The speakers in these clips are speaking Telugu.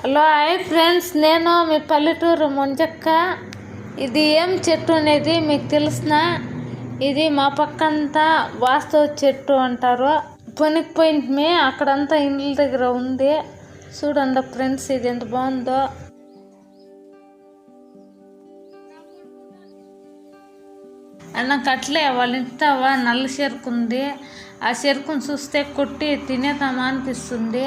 Hello hi friends. నేను మీ పల్లెటూరు ముంజక్క. ఇది ఏం చెట్టు అనేది మీకు తెలిసిన? ఇది మా పక్కంతా వాస్తవ చెట్టు అంటారు. పొనికిపోయింది అక్కడంతా ఇండ్ల దగ్గర ఉంది. చూడండి ఫ్రెండ్స్ ఇది ఎంత బాగుందో. నాకు అట్లే వాళ్ళ ఇంటావా నల్ల చెరుకు ఉంది ఆ చెరుకును చూస్తే కొట్టి తినేద్దామా అనిపిస్తుంది.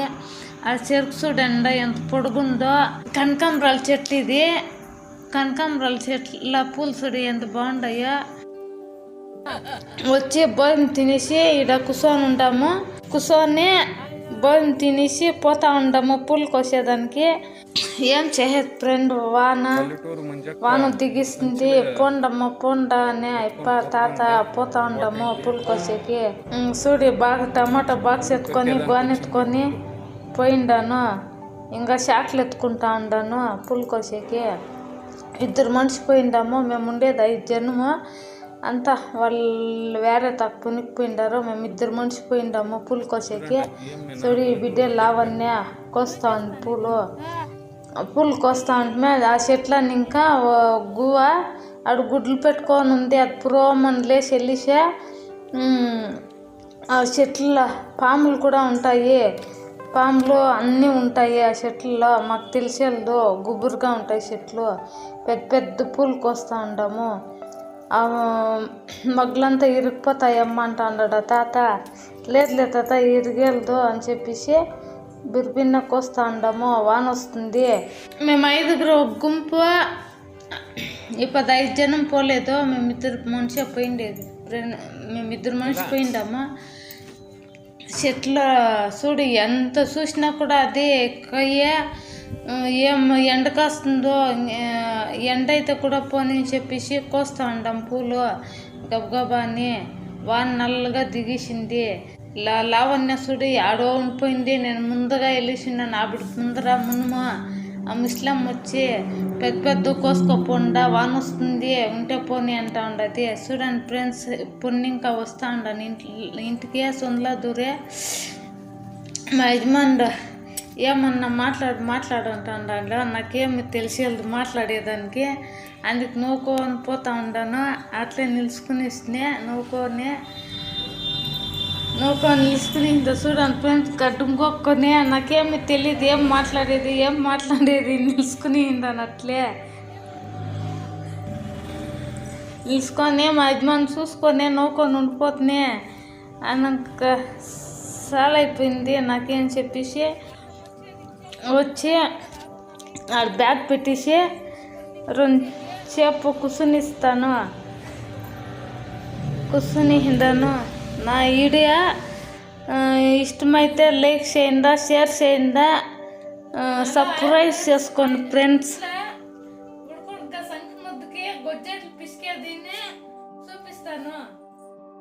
ఆ చెరుకు చూడండి ఎంత పొడుగుందో. కనకాంబరాల చెట్లు ఇది. కనకాంబరాల చెట్ల పూలు చూడు ఎంత బాగుంటాయో వచ్చి భోజనం తినేసి ఇక్కడ కూర్చొని ఉంటాము కూర్చొని భోజనం తినేసి పోతా ఉంటాము పూలు కోసేదానికి. ఏం చేసేది ఫ్రెండ్? వాన. వాన దిగిస్తుంది. పోండమ్మ పోండ అని అప్ప తాత పోతా ఉంటాము పూలు కోసేకి. చూడి బాగా టమాటా బాక్స్ ఎత్తుకొని గోనె ఎత్తుకొని పోయిండాను. ఇంకా షాక్లు ఎత్తుకుంటా ఉండాను పూలు కోసేకి. ఇద్దరు మనిషి పోయిండాము. మేము ఉండేది ఐదు జనము. అంతా వాళ్ళు వేరే తక్కువ పునికిపోయిండారు మేము ఇద్దరు మనిషి పోయిండాము పూలు కోసేకి. చూడు ఈ బిడ్డ లావన్నే కోస్తా ఉంది పూలు. పూలు కోస్తా ఉంటే ఆ చెట్లని ఇంకా ఓ గువ్వ ఆడు గుడ్లు పెట్టుకొని ఉంది. అది పురోమని లేచి వెళ్ళిసే ఆ చెట్ల పాములు కూడా ఉంటాయి. పాములు అన్నీ ఉంటాయి ఆ చెట్లలో. మాకు తెలిసేళ్ళు గుబురుగా ఉంటాయి చెట్లు. పెద్ద పెద్ద పూలు కోస్తూ ఉంటాము మగ్గులంతా ఇరిగిపోతాయమ్మ అంటా అన్నాడు తాత లేదు లేదు తాత ఇరిగేలదు అని చెప్పేసి బిర్బిన్న కోస్తా ఉండాము వాన వస్తుంది మేము ఐదుగురు ఒక గుంపు ఇప్పుడు ఐదు జనం పోలేదు మేమిద్దరు మనిషి పోయిండేది. మేమిద్దరు మనిషి పోయిండమ్మ. చెట్ల చూడు ఎంత చూసినా కూడా అదే ఎక్కువ ఏం ఎండ కాస్తుందో ఎండ అయితే కూడా పోని అని చెప్పేసి కోస్తా ఉంటాం పూలు గబగబా అని. వాన నల్లగా దిగేసింది. లా లావణ్య చూడు ఆడో ఉండిపోయింది. నేను ముందుగా వెళ్ళేసినాను ఆవిడ ముందర మునుమ. ఆ ముస్లిం వచ్చి పెద్ద పెద్ద కోసుకోపోండా వాన వస్తుంది ఉంటే పోనీ అంటా ఉండదు. చూడండి ఫ్రెండ్స్ పొన్ని ఇంకా వస్తా ఉండను ఇంటి ఇంటికి సొందలా దూరే. మా యజమానుడు ఏమన్నా మాట్లాడు మాట్లాడుంటాడు నాకేమి తెలిసేది మాట్లాడేదానికి. అందుకు నవ్వుకొని పోతా ఉండాను అట్లే నిలుచుకుని ఇస్తే నవ్వుకొని నవ్వుకొని నిలుచుకుని ఇంత చూడండి ఫ్రెండ్స్ గడ్డుకొక్కొని నాకేమి తెలియదు ఏం మాట్లాడేది ఏం మాట్లాడేది నిలుచుకుని ఇందాను అట్లే. నిలుచుకొని మా యజమాని చూసుకొని నవ్వుకొని ఉండిపోతున్నాయి అన్నాక చాలా అయిపోయింది నాకేం చెప్పేసి వచ్చి ఆ బ్యాగ్ పెట్టేసి రెండు సేపు కూర్చునిస్తాను కూర్చుని హిందాను. నా వీడియో ఇష్టమైతే లైక్ చేయండి షేర్ చేయండి. సబ్స్క్రైబ్ చేసుకోండి ఫ్రెండ్స్.